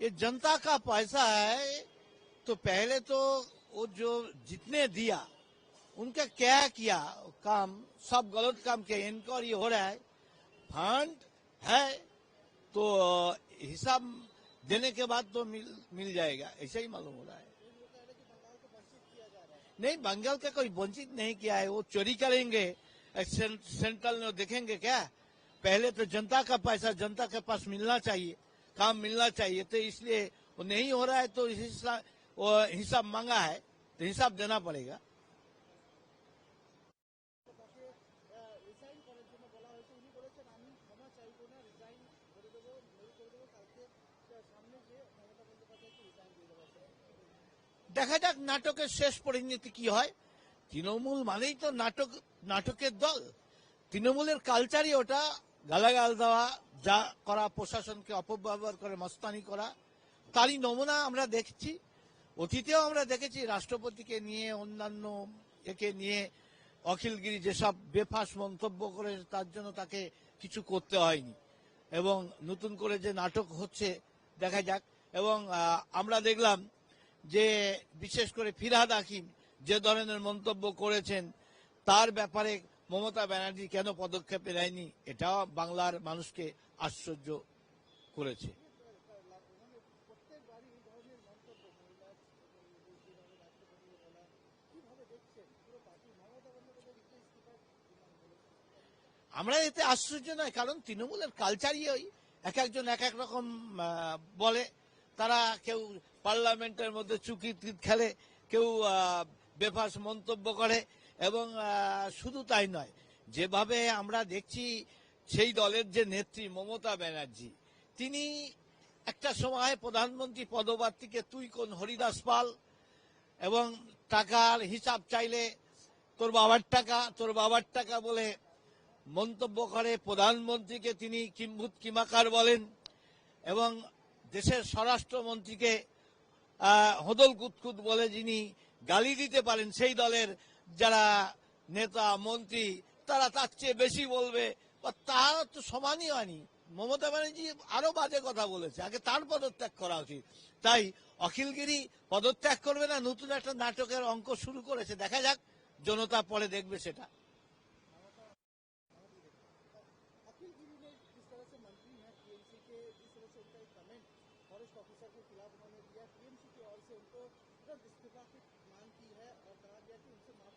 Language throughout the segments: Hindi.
ये जनता का पैसा है तो पहले तो वो जो जितने दिया, उनका क्या किया? काम, सब गलत काम किया इंक्वायरी हो रहा है। फंड है तो हिसाब देने के बाद तो मिल मिल जाएगा, ऐसा ही मालूम हो रहा है। नहीं, बंगाल का कोई वंचित नहीं किया है, वो चोरी करेंगे सेंट्रल में देखेंगे क्या? पहले तो जनता का पैसा, जनता के पास मिलना चाहिए। काम मिलना चाहिए तो इसलिए वो नहीं हो रहा है तो इस हिसाब वो हिसाब मांगा है तो हिसाब देना पड़ेगा দেখা যাক নাটকের শেষ পরিণতি কি হয় তৃণমূল মানেই তো নাটক নাটকের দল তৃণমূলের কালচারই ওটা গালাগাল দেওয়া, যা করা, প্রশাসনকে অপব্যবহার করে, মস্তানি করা, তারই নমুনা আমরা দেখছি। অতীতেও আমরা দেখেছি, রাষ্ট্রপতিকে নিয়ে, অন্যান্য একে নিয়ে অখিলগিরি যেসব বেফাস মন্তব্য করে, তার জন্য তাকে কিছু করতে হয়নি। এবং নতুন করে যে নাটক হচ্ছে, দেখা যাক। এবং আমরা দেখলাম যে, বিশেষ করে ফিরহাদ হাকিম যে ধরনের মন্তব্য করেছেন, তার ব্যাপারে মমতা ব্যানার্জি কেন পদক্ষেপ নেয়নি, এটাও বাংলার মানুষকে আশ্চর্য করেছে। আমরা এতে আশ্চর্য নয়, কারণ তৃণমূলের কালচারই ওই। এক একজন এক এক রকম বলে। তারা কেউ পার্লামেন্টের মধ্যে চুকি খেলে, কেউ বেফাস মন্তব্য করে। এবং শুধু তাই নয়, যেভাবে আমরা দেখছি সেই দলের যে নেত্রী মমতা ব্যানার্জি, তিনি একটা সময় প্রধানমন্ত্রী পদপ্রার্থীকে তুই কোন হরিদাস পাল এবং টাকার হিসাব চাইলে তোর বাবার টাকা, তোর বাবার টাকা বলে মন্তব্য করে প্রধানমন্ত্রীকে তিনি কিম্ভূত কিমাকার বলেন এবং দেশের স্বরাষ্ট্রমন্ত্রীকে হদল কুতকুত বলে যিনি গালি দিতে পারেন সেই দলের যারা নেতা মন্ত্রী তারা তার চেয়ে বেশি বলবে বা তারা তো সমানই হয়নি মমতা ব্যানার্জি আরো বাজে কথা বলেছে আগে তার পদত্যাগ করা উচিত তাই অখিলগিরি পদত্যাগ করবে না নতুন একটা নাটকের অঙ্ক শুরু করেছে দেখা যাক জনতা পরে দেখবে সেটা अखिल गिरी ने जिस तरह से मंत्री हैं टीएमसी के जिस तरह से उनका एक कमेंट फॉरेस्ट ऑफिसर के खिलाफ उन्होंने दिया टीएमसी की ओर से उनको तुरंत इस्तीफा की मांग की है और कहा गया कि उनसे माफी मांगो लेकिन अखिल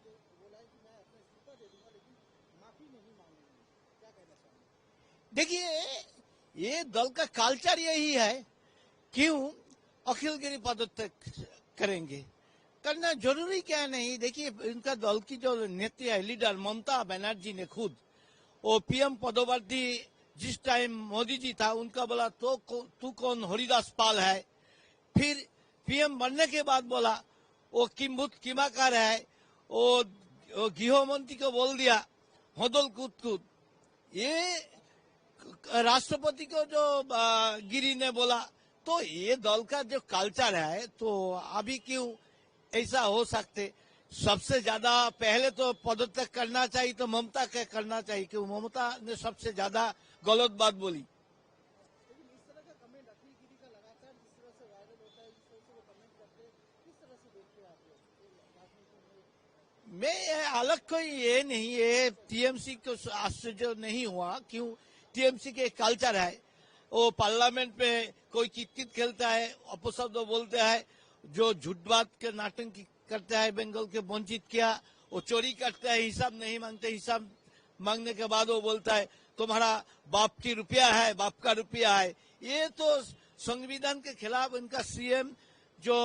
गिरी ये बोला है कि मैं अपना इस्तीफा दे दूँगा लेकिन माफ़ी नहीं मांगेंगे क्या कहना चाहेंगे देखिए, ये दल का कल्चर यही है। क्यों? अखिलगिरी पदत्याग करेंगे। करना ज़रूरी क्या नहीं? देखिए, इनका दल की जो नेत्री है लीडर ममता बनर्जी ने खुद, वो पीएम पदोवर्ती जिस टाइम मोदी जी था, उनका बोला तो तू कौन? हरिदास पाल है। फिर पीएम बनने के बाद बोला, वो किम्बुत किमाकार है। वो, वो गृह मंत्री को बोल दिया हदल कूद कूद ये राष्ट्रपति को जो गिरी ने बोला तो ये दल का जो कल्चर है तो अभी क्यों ऐसा हो सकते? सबसे ज़्यादा पहले तो पदत्याग करना चाहिए तो ममता के करना चाहिए क्यों? ममता ने सबसे ज़्यादा गलत बात बोली। में अलग कोई ये नहीं ये टीएमसी को आश्चर्य नहीं हुआ, क्यों? टीएमसी के कल्चर है। वो पार्लियामेंट में कोई कितकित खेलता है अपशब्द बोलते हैं, जो झूठ बात के नाटक करता है, बंगाल के वंचित किया, वो चोरी करते हैं, हिसाब नहीं मांगते हिसाब मांगने के बाद वो बोलता है, तुम्हारा बाप की रुपया है, बाप का रुपया है। ये तो संविधान के खिलाफ इनका सीएम जो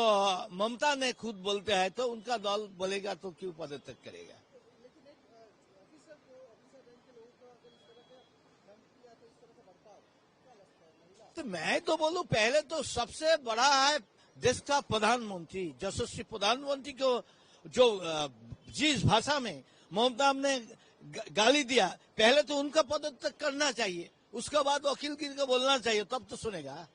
ममता ने खुद बोलते हैं तो उनका दल बोलेगा तो क्यों पदत्याग करेगा? तो मैं तो बोलू, पहले तो सबसे बड़ा है देश का प्रधानमंत्री यशस्वी प्रधानमंत्री को, जो जिस भाषा में ममता ने गाली दिया, पहले तो उनका पदत्याग करना चाहिए, उसके बाद वकील गिर को बोलना चाहिए, तब तो सुनेगा।